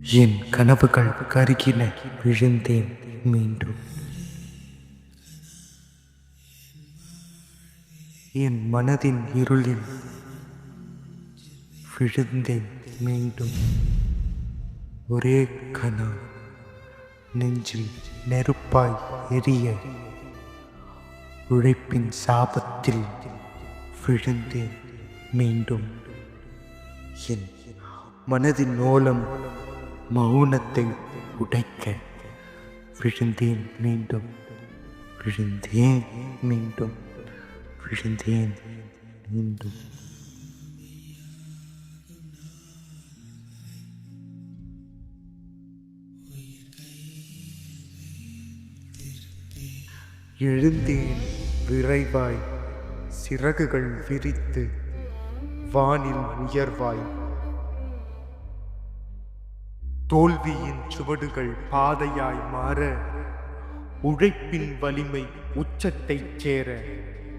என் கனவுகள் கருகின விழுந்தேன் மீண்டும். என் மனதின் இருளில் விழுந்தேன் மீண்டும். ஒரே கணம் நெஞ்சில் நெருப்பாய் எரிய உழைப்பின் சாபத்தில் விழுந்தேன் மீண்டும். என் மனதின் மூலம் மௌனத்தை உடைக்க விழுந்தேன் மீண்டும். விழுந்தேன் மீண்டும். விழுந்தேன் மீண்டும். எழுந்தேன் விரைவாய். சிறகுகள் விரித்து வானில் உயர்வாய். தோல்வியின் சுவடுகள் பாதையாய் மாற உழைப்பின் வலிமை உச்சத்தைச் சேர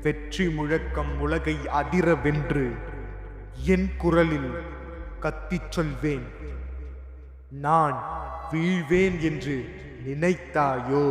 வெற்றி முழக்கம் உலகை அதிர வென்று என் குரலில் கத்திச் சொல்வேன் நான் வீழ்வேன் என்று நினைத்தாயோ?